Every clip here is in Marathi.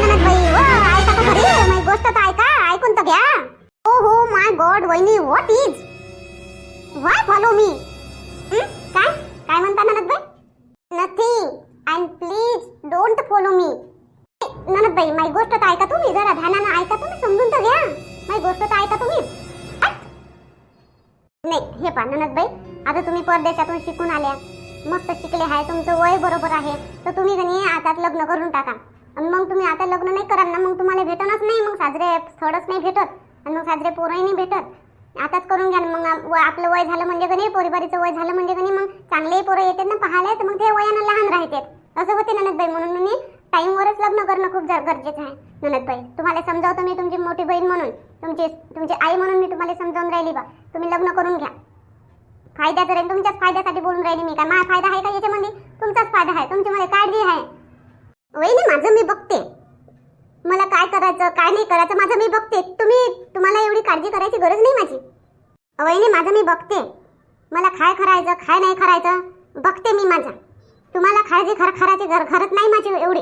ननद बाई हो ऐका तर खरी माझी गोष्ट तर ऐका ऐकून तर घ्या. ओ हो, हो माय गॉड वहिनी what is why follow me काय? काय म्हणता ननद बाई nothing and please don't follow me ननद बाई माझी गोष्ट तर ऐका तुम्ही जरा ध्यानानं ऐका तुम्ही समजून तर घ्या. माझी गोष्ट तर ऐका तुम्ही. नाही हे पहा ननद बाई आता तुम्ही परदेशातून शिकून आल्या. मस्त शिकले आहे तुमचं वय बरोबर आहे. तर तुम्ही कणी आता लग्न करून टाका. आणि मग तुम्ही आता लग्न नाही कराल ना मग तुम्हाला भेटणच नाही मग साजरे स्थळच नाही भेटत. आणि मग साजरे पोरंही नाही भेटत. आताच करून घ्या ना मग व- आपलं वय झालं म्हणजे कधी पोरीबारीचं वय झालं म्हणजे कधी मग चांगलेही पोरं येतात ना पाहायला तर मग ते वयानं लहान राहतात. असं होते ननदबाई म्हणून. मी टाईमवरच लग्न करणं खूप गरजेचं आहे. ननदबाई तुम्हाला समजावतो मी तुमची मोठी बहीण म्हणून. तुमची तुमची आई म्हणून मी तुम्हाला समजावून राहिली बा. तुम्ही लग्न करून घ्या. फायद्याचं राहील तुमच्याच फायद्यासाठी बोलून राहिली मी. काय माझा फायदा आहे का याच्यामध्ये? तुमचाच फायदा आहे. तुमच्यामध्ये काळजी आहे. वहिनी माझं मी बघते. मला काय करायचं काय नाही करायचं माझं मी बघते. तुम्ही तुम्हाला एवढी काळजी करायची गरज नाही माझी. वहिनी माझं मी बघते. मला काय करायचं काय नाही करायचं बघते मी माझं. तुम्हाला काळजी खर खराची घर घरत नाही माझी एवढी.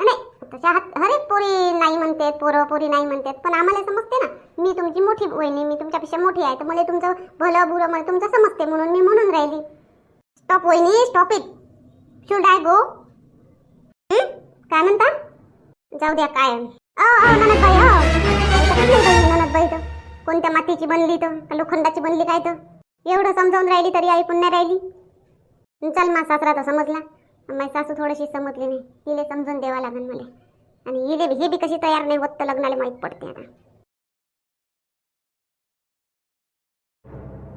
नाही तशा हात हरेक पोरी नाही म्हणते पोरं पोरी नाही म्हणते पण आम्हाला समजते ना. मी तुमची मोठी वहिनी मी तुमच्यापेक्षा मोठी आहे तर मला तुमचं भलं बुरं मला तुमचं समजते म्हणून मी म्हणून राहिली. स्टॉप वहिनी stop it should I go काय म्हणता? जाऊ द्या काय अ अ ननदबाई हो. बाई ननदबाई तर. कोणत्या मातीची बनली तर लोखंडाची बनली काय तर. एवढं समजावून राहिली तरी ऐकून नाही राहिली. चल मा सासरा तर समजला. माझी सासू थोडीशी समजली नाही. हिले समजून द्यावा लागेल मला. आणि हिले हे बी कशी तयार नाही होत तर लग्नाला माहीत पडते आता.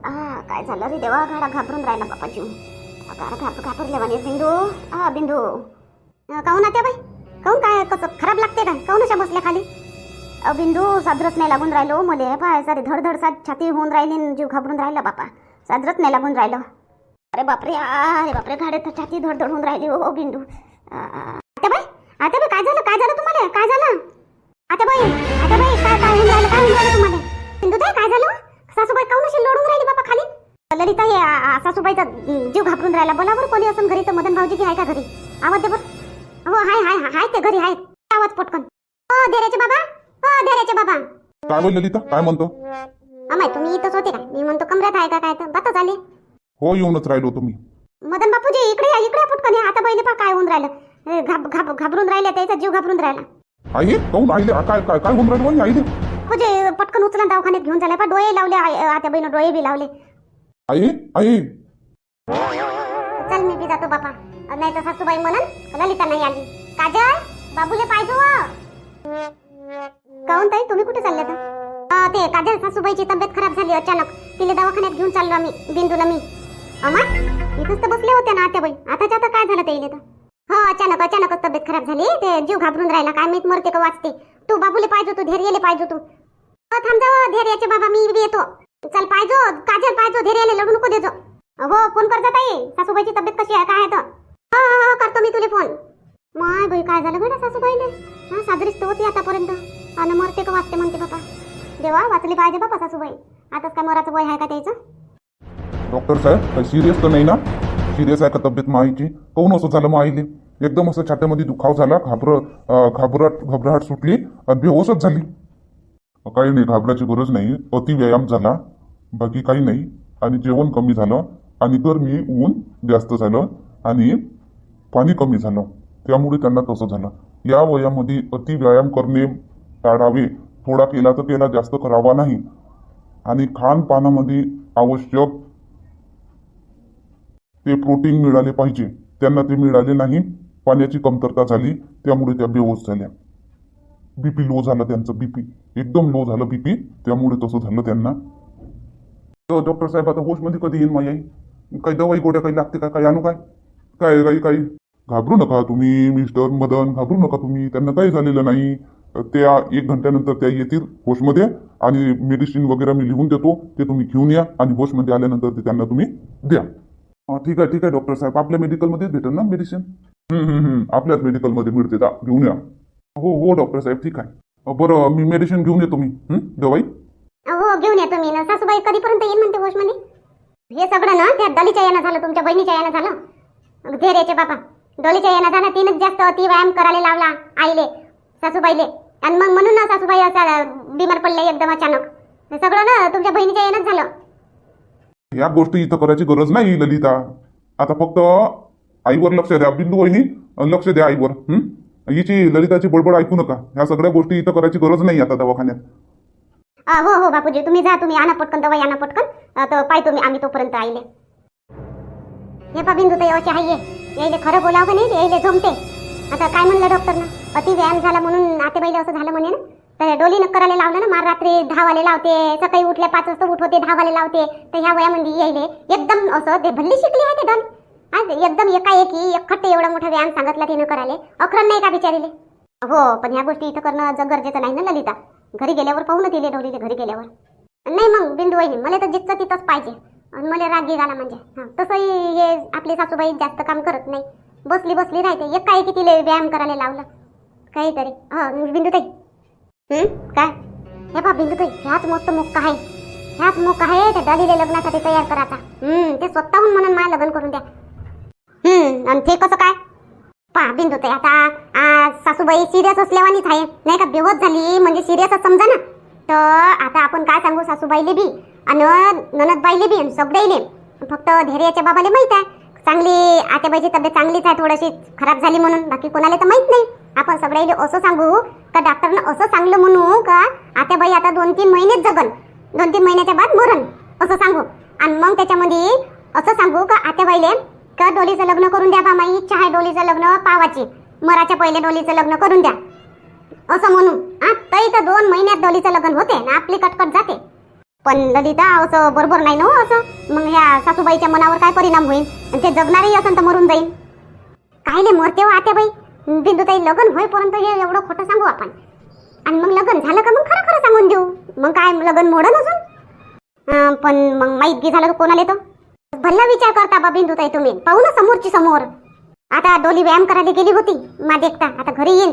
हा काय झालं रे देवा? गाडा घाबरून राहिला बापा जीव गाडा म्हणे बिंदू. हा बिंदू. काहून आता बाई? काहून काय कसं खराब लागते का? काहून अशा बसल्या खाली? बिंदू साजरच नाही लागून राहिलो मले. पाय सारे धडधड सात छाती होऊन राहिली जीव घाबरून राहिला बापा. साजरच नाही लागून राहिलो. अरे बापरे अरे बापरे गाडे तर छाती धडधड होऊन राहिली. हो बिंदू. आता बाई आता बाई काय झालं? काय झालं तुम्हाला? काय झालं? आता बाई आता बाई काय काय होऊन राहिलं? काय होऊन राहिलं तुम्हाला? बिंदू ताई काय झालं? सासूबाई काहून अशी लोडून राहिली बापा खाली? ललिता हे सासूबाईचा जीव घाबरून राहिला. बोला बरं कोणी असून घरी तर मदन भाऊजी की आहे का घरी? आवाज दे बरं. हो हाय हाय ते घरी आहेत आवाज पटकन. हो धैर्याचे बाबा. हो धैर्याचे बाबा. काय बोल ललिता काय म्हणतो? अमाय तुम्ही इथंच होते का मी म्हणतो कमऱ्यात आहे का काय तर? बातच आले. हो येऊनच राहिलो तुम्ही मदन बापूजी इकडे या इकडे या पटकन या. आता पहिले पा काय होऊन राहिलं. हे घाब घाब घाबरून राहिले त्याचा जीव घाबरून राहिला. आई काऊन आईले? आ, काय काय काय होऊन राहिलं म्हणे आईले? म्हणजे पटकन उचला दवाखान्यात घेऊन झाला पा डोळे लावले आता बहिण डोळे बी लावले. आई आई. चल मी बी जातो बापा. नाही तर सासूबाई म्हणून ललिता नाही आली काजल बाबूले पाहिजे व. काहून ताई तुम्ही कुठे चालले आता? ते काजल सासूबाईची तब्येत खराब झाली अचानक. तिला दवाखान्यात घेऊन चाललो आम्ही बिंदूला मी. अमा इथंच तर बसले होते ना आत्याबाई. आताच्या आता काय झालं ताईले तर? हो अचानक अचानकच तब्येत खराब झाली. ते जीव घाबरून राहिला. काय माहीत मरते का वाचते. तू बाबूले पाहिजे तू धैर्यले पाहिजे हो, तू अ, थांब जा धैर्याचे बाबा मी बी येतो. चल पाहिजो काजल पाहिजो धैर्याले लढू नको देजो हो फोन कर जा ताई. सासूबाईची तब्येत कशी आहे? काय आहे तर? हा हा करतो मी तुला फोन. माय बाई काय झालं गड्या सासूबाईले? हा साजरीच तर होती आतापर्यंत. आणि मरते का वाचते म्हणते बापा. देवा वाचली पाहिजे बापा सासूबाई. आताच काय मराचं वय आहे का त्याचं? डॉक्टर साहेब काही सिरियस तर नाही ना? सिरियस आहे का तब्येत माईची? काऊन असं झालं माईले? एकदम असं छात्यामध्ये दुखाव झाला घाबर अं, घाबरट घबराहट सुटली आणि बेहोसच झाली. काही नाही घाबरायची गरज नाही. अति व्यायाम झाला. बाकी काही नाही. आणि जेवण कमी झालं. आणि गरमी ऊन जास्त झालं. आणि पाणी कमी झालं. त्यामुळे त्यांना तसं झालं. या वयामध्ये अति व्यायाम करणे टाळावे. थोडा केला तर केला जास्त करावा नाही. आणि खानपानामध्ये आवश्यक ते प्रोटीन मिळाले पाहिजे. त्यांना ते मिळाले नाही. पाण्याची कमतरता झाली. त्यामुळे त्या बेहोश झाल्या. बीपी लो झालं त्यांचं बीपी एकदम लो झालं बीपी त्यामुळे तसं झालं त्यांना. डॉक्टर साहेब आता होशमध्ये कधी येईन माझी काही दवाई गोड्या काही लागते का? काही आणू काय? काय काही काही? घाबरू नका तुम्ही मिस्टर मदन घाबरू नका तुम्ही. त्यांना काही झालेलं नाही. त्या एक घंट्यानंतर त्या येतील होशमध्ये आणि मेडिसिन वगैरे मी लिहून देतो. ते तुम्ही घेऊन या आणि होशमध्ये आल्यानंतर ते त्यांना तुम्ही द्या. ठीक आहे ठीक आहे डॉक्टर साहेब. आपल्या मेडिकलमध्येच भेटेल ना मेडिसिन आपल्याच मेडिकलमध्ये मिळते दा. घेऊन या. हो हो डॉक्टर साहेब. ठीक आहे. बरं मी मेडिसिन घेऊन येतो मी. दवाई? हो घेऊन येतो मी ना सासूबाई कधीपर्यंत येईल म्हणते होशमध्ये हे सगळं ना त्या दलीच्या यानं झालं तुमच्या बहिणीच्या यानं झालं? धैर्याचे बापा डोलीच्या यानं झालं तिनंच जास्त अति व्यायाम करायला लावला आईले सासूबाईले. आणि मग म्हणून ना सासूबाई असा बिमार पडले एकदम अचानक. सगळं ना तुमच्या बहिणीच्या येणंच झालं. या गोष्टी इथं करायची गरज नाही ललिता. आता फक्त आईवर लक्ष द्या बिंदू वहिनी लक्ष द्या आईवर? हिची ललिताची बडबड ऐकू नका. ह्या सगळ्या गोष्टी इथं करायची गरज नाही आता दवाखान्यात. हो हो बापूजी तुम्ही जा तुम्ही आणा पटकन दवाई आणा पटकन. तर पाहतो मी आम्ही तोपर्यंत आईले. हे पा बिंदू ताई असे आहे यायले खरं बोलावं का नाही? यायले झोमते आता काय म्हणलं डॉक्टरनं? अति व्यायाम झाला म्हणून आतेबाईला असं झालं म्हणे ना. तर डोली न करायला लावलं ना मार रात्री धावाले लावते सकाळी उठल्या पाच वाजता उठवते धावाले लावते तर ह्या वयामध्ये यायले एकदम असं ते भल्ली शिकली आहे ते डॉल आज एकदम एकाएकी एकखट्टे एवढा मोठा व्यायाम सांगितला तिनं करायले. अखरण नाही का बिचारीले? हो पण ह्या गोष्टी इथं करणं जग गरजेचं नाही ना ललिता. घरी गेल्यावर पाहू ना तिले डोलीले घरी गेल्यावर. नाही मग बिंदू वहिनी मला तर जितचं तिथंच पाहिजे. आणि मला राग झाला म्हणजे. हां तसंही हे आपली सासूबाई जास्त काम करत नाही. बसली बसली राहते. एक काही किती व्यायाम करायला लावलं? काहीतरी. हो, हा बिंदू ताई काय? हे पा बिंदूताई ह्याच मस्त मुक्का आहे. ह्याच मुक्का आहे त्या डलीले लग्नासाठी तयार करायचा हम्म ते स्वतःहून म्हणून मला लग्न करून द्या. हम्म आणि ते कसं काय? पहा बिंदू ताई आता आज सासूबाई सिरियस असल्यावानीच आहे. नाही का बेवत झाली म्हणजे सिरियसच समजा ना. तर आता आपण काय सांगू सासूबाईले बी? आणि ननदबाईले बी आणि सगळेले. फक्त धैर्याच्या बाबाले माहीत आहे. चांगली आत्याबाईची तब्येत चांगलीच आहे थोडीशी खराब झाली म्हणून. बाकी कोणाला तर माहीत नाही. आपण सगळ्याले असं सांगू का डॉक्टरनं असं सांगलं म्हणू का आत्याबाई आता दोन तीन महिनेच जगन. दोन तीन महिन्याच्या बाद मरण. असं सांगू. आणि मग त्याच्यामध्ये असं सांगू का आत्याबाईले का डोलीचं लग्न करून द्या बा माई इच्छा आहे डोलीचं लग्न पावाची. मराच्या पहिले डोलीचं लग्न करून द्या. असं म्हणू. हा तरी तर दोन महिन्यात डोलीचं लग्न होते ना आपली कटकट जाते. पण ललिता असं बरोबर नाही ना हो असं? मग ह्या सासूबाईच्या मनावर काय परिणाम होईल? आणि ते जगणारही असं तर मरून जाईल. कायले मरते हो आत्याबाई. बिंदूताई लग्न होईपर्यंत हे एवढं खोटं सांगू आपण. आणि मग लग्न झालं का मग खरं खरं सांगून देऊ. मग काय लग्न मोडन अजून? पण मग माहीत गी झालं तर कोणाला येतो भल्ला विचार करता बा बिंदूताई तुम्ही. पाहू ना समोरची समोर. आता डोली व्यायाम करायला गेली होती माझी एकटा आता घरी येईल.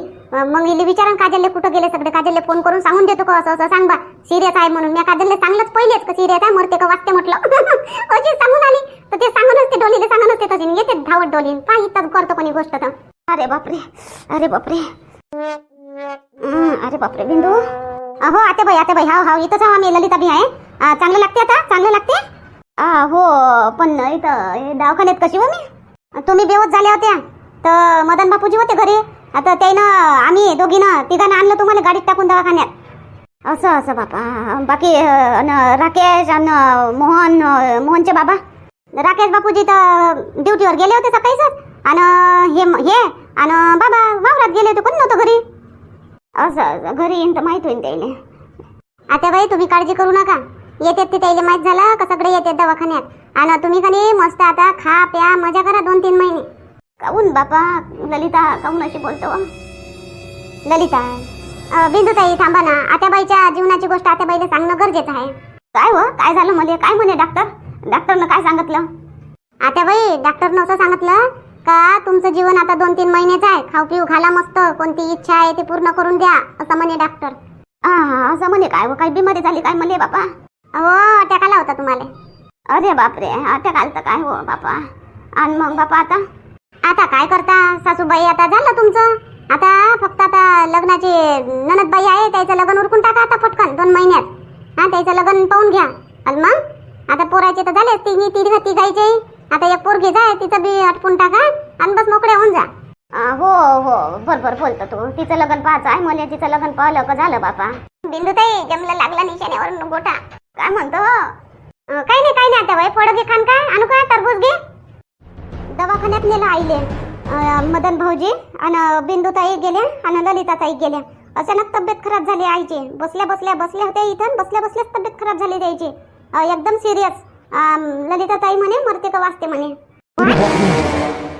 मग इले विचारा काजलले कुठं गेले सगळे? काजलले फोन करून सांगून देतो का? असं असं सांग बा सिरियस आहे म्हणून. मी काजलले सांगलंच पहिलेच का सिरियस आहे? मरते का वाचते म्हटलं. अशी सांगून आली. तर ते सांगूनच ते डोलीले सांगूनच ते तशी. येते धावत डोलीन पाहिजे करतो कोणी गोष्ट तर. अरे बापरे. अरे बापरे. अरे बापरे बिंदू. अहो आते बाई आते बाई हा हा इथंच हा मी. ललिता बी आहे. चांगलं लागते आता? चांगलं लागते? हो पण इथं दवाखान्यात कशी हो मी? तुम्ही बेहोत झाल्या होत्या. तर मदन बापूजी होते घरी. आता त्यानं आम्ही दोघीनं तिघांना आणलं तुम्हाला गाडीत टाकून दवाखान्यात. असं असं बापा. बाकी अन राकेश आणि मोहन मोहनचे बाबा. राकेश बापूजी तर ड्युटीवर गेले होते सकाळीच. आणि हे हे आणि बाबा वावरात गेले होते. कोण नव्हतं घरी? असं असं. घरी येईन तर माहीत होईन त्याने आता बाई तुम्ही काळजी करू नका. येतात ते त्याला माहीत झालं? का सगळे येतात दवाखान्यात? आणि तुम्ही कधी मस्त आता खा प्या मजा करा दोन तीन महिने. काऊन बापा? ललिता काऊन अशी बोलतो? ललिता अं, बिंदुताई थांबा ना. आत्याबाईच्या जीवनाची गोष्ट आत्याबाईला सांगणं गरजेचं आहे. काय हो? काय झालं मध्ये काय म्हणे डॉक्टर डॉक्टरनं काय सांगितलं? आत्याबाई डॉक्टरनं असं सांगितलं का तुमचं जीवन आता दोन तीन महिन्याचं आहे. खाऊ पिऊ घाला मस्त. कोणती इच्छा आहे ती पूर्ण करून द्या असं म्हणे डॉक्टर असं म्हणे काय हो? बिमारी झाली काय म्हणे बापा? हो अटॅक आला होता तुम्हाला. अरे बापरे अटॅक आलं तर काय हो बापा. आणि मग बापा आता? आता काय करता? सासूबाई आता झालं तुमचं? आता फक्त आता लग्नाची ननदबाई आहे त्याचं लग्न उरकून टाका आता पटकन दोन महिन्यात. हा त्याचं लग्न पाहून घ्या. आणि मग? आता पोरायचे तर झाले तिघी तिघ तिघायचे आता एक पोरगी जाय तिचं बी अटपून टाका आणि बस मोकळे होऊन जा. हो हो बरोबर बोलतो तू. तिचं लग्न पाहायचं आहे मला तिचं लग्न पाहिलं का झालं बापा? बिंदू ताई जमलं लागला निशाण्यावर गोटा. काय म्हणतो? काही नाही काही नाही आता फळ घे खान काय आणू काय टरबूज घे? दवाखान्यात नेलं आईले मदन भाऊजी आणि बिंदुताई गेल्या आणि ललिताताई गेल्या अचानक तब्येत खराब झाली आईची. बसल्या बसल्या बसल्या होत्या इथं. बसल्या बसल्याच तब्येत खराब झाली त्याची. अं, एकदम सिरियस ललिताताई म्हणे मरते का वाचते म्हणे.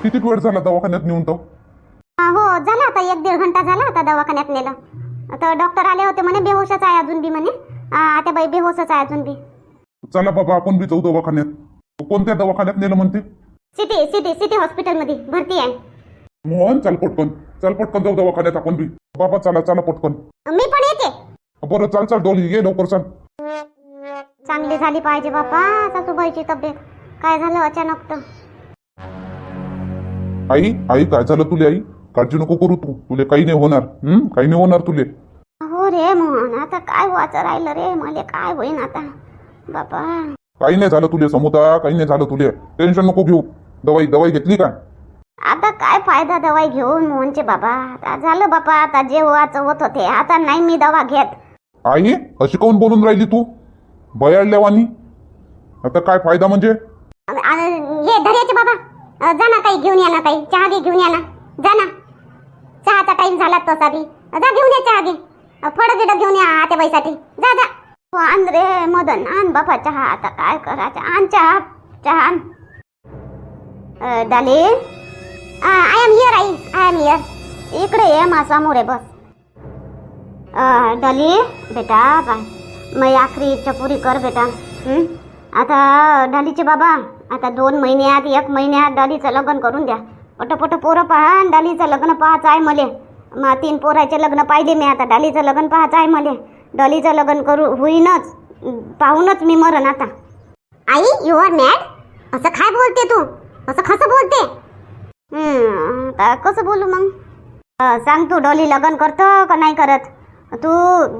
किती वेळ झाला दवाखान्यात नेऊन तो? हो झाला आता एक दीड घंटा झाला आता दवाखान्यात नेलं. तर डॉक्टर आले होते म्हणे बेहोशच आहे अजून बी म्हणे. आता बाई बेहोशच आहे अजून बी. चला बाबा आपण बी जाऊ दवाखान्यात. कोणत्या दवाखान्यात नेलं म्हणते? सिटी सिटी सिटी हॉस्पिटलमध्ये. भरती आहे. मोहन चाल पटकन. चाल पटकन जाऊ दवाखान्यात आपण बी. बाबा चला चला पटकन. मी पण येते. बरं चाल चाल डोली ये लवकर चाल. चांगली झाली पाहिजे बापा सासूबाईची तब्येत. काय झालं अचानक तर? आई आई काय झालं तुला आई? काळजी नको करू तू. तुले काही नाही होणार. हं? काही नाही होणार तुले. हो रे मोहन आता काय व्हायचं राहिलं रे? मला काय होईन आता? बाबा काही नाही झालं तुले समुदा काही नाही झालं तुले. टेन्शन नको घेऊ. दवाई दवाई घेतली का? आता काय फायदा दवाई घेऊन मोहनचे बाबा? आता झालं बाबा आता जे व्हायचं होत होते आता नाही मी दवा घेत. आई अशी काऊन बोलून राहिली तू? बयाळल्यावानी? आता काय फायदा म्हणजे? अ- अ- ये धर्याचे बाबा. अ, जा ना काही घेऊन या ना काही. चहा घे घेऊन या ना. जा ना. चहाचा टाइम झाला तसा बी. जा घेऊन या चहा घे फळ गिड घेऊन या आत्याबाईसाठी जा जा. हो, आण रे मदन आण बापा चहा आता काय करायचं? आण चहा चहा आण. डाले आय एम हिअर आई. आय एम हिअर इकडे ये मासामोरे बस. अ, बेटा बाय. मै आखरी इच्छा पुरी कर बेटा. आता डालीचे बाबा आता दोन महिन्यात एक महिन्यात डालीचं लग्न करून द्या. पटपट पोरं पहा आणि डालीचं लग्न पाहायचं आहे मले. मा तीन पोराचे लग्न पाहिजे मी आता. डॉलीचं लग्न पाहायचं आहे मला. डॉलीचं लग्न करू होईनच. पाहूनच मी मरण आता. आई यू आर मॅड असं काय बोलते तू? असं कसं बोलते? आता कसं बोलू मग? सांग तू डॉली लग्न करतो का नाही करत? तू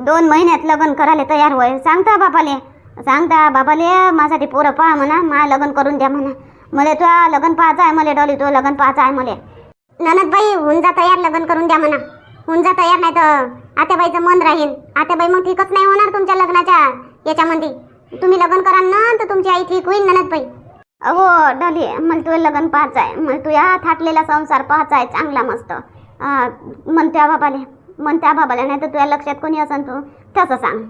दोन महिन्यात लग्न करायला तयार होय. सांगता बापाले. सांगता बाबाले माझ्यासाठी पोरं पहा म्हणा मा लग्न करून द्या म्हणा. मला तुला लग्न पाहायचं आहे मला डॉली तो लग्न पाहायचं आहे मला. ननदबाई होऊन जा तयार लग्न करून द्या म्हणा. होऊन जा तयार नाही तर आत्याबाईचं मन राहील. आत्याबाई मग ठीकच नाही होणार तुमच्या लग्नाच्या याच्यामध्ये. तुम्ही लग्न कराल ना तर तुमची आई ठीक होईल ननदबाई. अहो डॉली मला तुझं लग्न पाहायचं आहे मला तुझ्या थाटलेला संसार पाहायचा आहे चांगला मस्त. म्हणत्या बाबाले. म्हणत्या बाबाला नाही तर तुझ्या लक्षात कोणी असन तू? तसं सांग.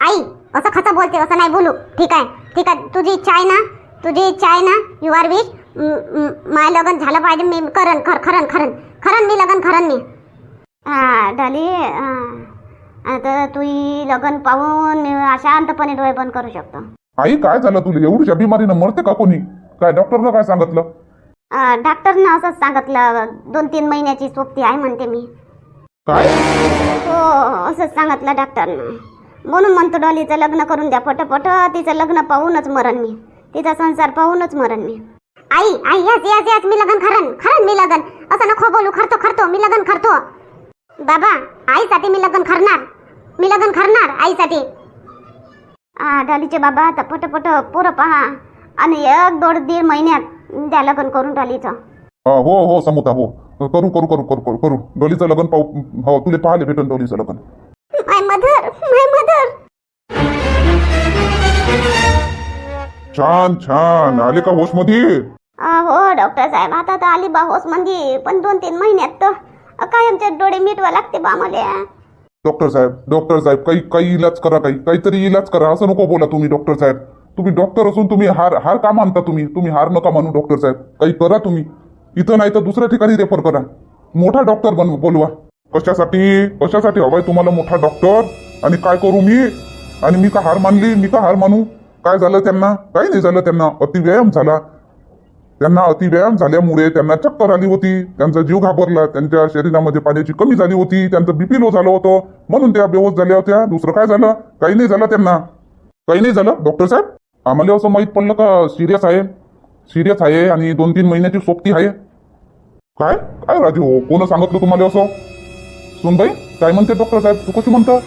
आई असं खचं बोलते असं नाही बोलू. ठीक आहे. ठीक आहे. तुझी इच्छा आहे ना? तुझी इच्छा आहे ना? यू आर विश माय लग्न झालं पाहिजे मी करन खर खरन खरन. खरन मी लग्न खरन मी. हा डाली आता तू लग्न पाहून शांतपणे डोळे बंद करू शकतो. आई काय झालं तुला? एवढ्या बिमारीनं मरते का कोणी? काय डॉक्टरनं काय सांगितलं? डॉक्टरनं असंच सांगितलं दोन तीन महिन्याची सोबती आहे म्हणते मी. काय? हो असंच सांगितलं डॉक्टरनं. म्हणून म्हणतो डॉलीचं लग्न करून द्या. पटपट तिचं लग्न पाहूनच मरण मी. तिचा संसार पाहूनच मरण मी. आई आई यस यस यस मी लग्न खरन खरन मी लग्न. असं नको बोलू खरतो खरतो मी लग्न खरतो. बाबा आईसाठी मी लग्न करणार मी लग्न करणार आईसाठी. आ डॉलीचे बाबा आता पटपट पोरं पहा. आणि एक दोड दीड महिन्यात द्या लग्न करून डॉलीचं. हा, हो हो समुता हो. करू करू करू करू करू करू. डोलीचं लग्न पाहू हो तुले पाहिले भेटन डोलीचं लग्न. My mother my mother. छान छान. आले का होशमध्ये हो डॉक्टर साहेब आता तर आली बा होस म्हणजे पण दोन तीन महिन्यात तर. कायमचे डोळे मिटवा लागते बा मला डॉक्टर साहेब डॉक्टर साहेब काही काही इलाज करा काही काहीतरी इलाज करा असं नको बोला तुम्ही डॉक्टर साहेब. तुम्ही डॉक्टर असून तुम्ही हार हार का मानता तुम्ही? तुम्ही हार नका मानू डॉक्टर साहेब. काही करा तुम्ही. इथं नाही तर दुसऱ्या ठिकाणी रेफर करा. मोठा डॉक्टर बन बोलवा. कशासाठी? कशासाठी हवाय तुम्हाला मोठा डॉक्टर? आणि काय करू मी? आणि मी का हार मानली? मी का हार मानू? काय झालं त्यांना? काही नाही झालं त्यांना. अतिव्यायाम झाला. त्यांना अतिव्यायाम झाल्यामुळे त्यांना चक्कर आली होती. त्यांचा जीव घाबरला. त्यांच्या शरीरामध्ये पाण्याची कमी झाली होती. त्यांचं बीपी लो झालं होतं. म्हणून त्या बेहोश झाल्या होत्या. दुसरं काय झालं? काही नाही झालं त्यांना. काही नाही झालं. डॉक्टर साहेब आम्हाला असं माहीत पडलं का? सिरियस आहे. सिरियस आहे आणि दोन तीन महिन्याची सोबती आहे. काय? काय राजू? हो कोण सांगितलं तुम्हाला असं? सुनबाई काय म्हणते डॉक्टर साहेब? तू कशी म्हणतं?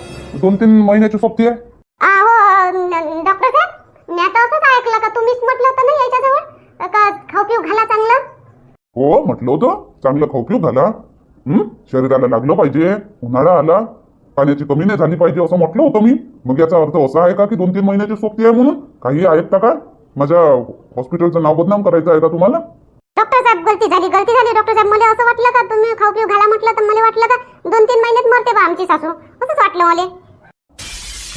दोन तीन महिन्याची सोबती आहे हो डॉक्टर साहेब मी आता असंच ऐकलं का तुम्हीच म्हटलं होतं ना याच्याजवळ का खाऊ पिऊ घाला चांगलं? हो म्हटलं होतं. चांगलं खाऊ घाला. हं? शरीराला लागलं पाहिजे उन्हाळा आला पाण्याची कमी नाही झाली पाहिजे असं म्हटलं होतं मी. मग याचा अर्थ असा आहे का की दोन तीन महिन्याची सोबती आहे म्हणून? काही ऐकता का? माझ्या हॉस्पिटलचं नाव बदनाम करायचं आहे का तुम्हाला? डॉक्टर साहेब गलती झाली गलती झाली. डॉक्टर साहेब मला असं वाटलं का? तुम्ही खाऊ पिऊ घाला म्हटलं तर मला वाटलं का? दोन तीन महिन्यात मरते बा आमची सासू. असंच वाटलं मला.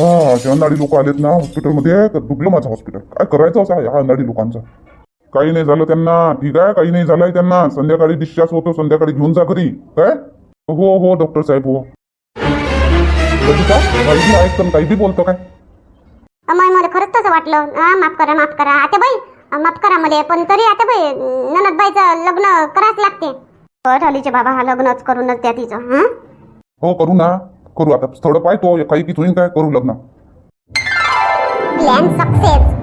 हा लोक आलेत ना हॉस्पिटलमध्ये तर डुबलं माझं हॉस्पिटल काय करायचं असं ह्या अनाडी लोकांचं? काही नाही झालं त्यांना. ठीक आहे काही नाही झालंय त्यांना. संध्याकाळी डिस्चार्ज होतो संध्याकाळी घेऊन जा घरी. काय? हो हो डॉक्टर साहेब हो. ऐकतं काही बी बोलतो काय? अमाय मला खरंच तसं वाटलं. हा माफ करा माफ करा. आता बाई माफ करा मला पण तरी आता बाई ननदबाईचं लग्न करावंच लागते. ढालीचे बाबा हा लग्नच करूनच द्या तिचं हं? हो करू ना. करू आता. स्थळ पाहतो काही की काय करू लग्न. Plan success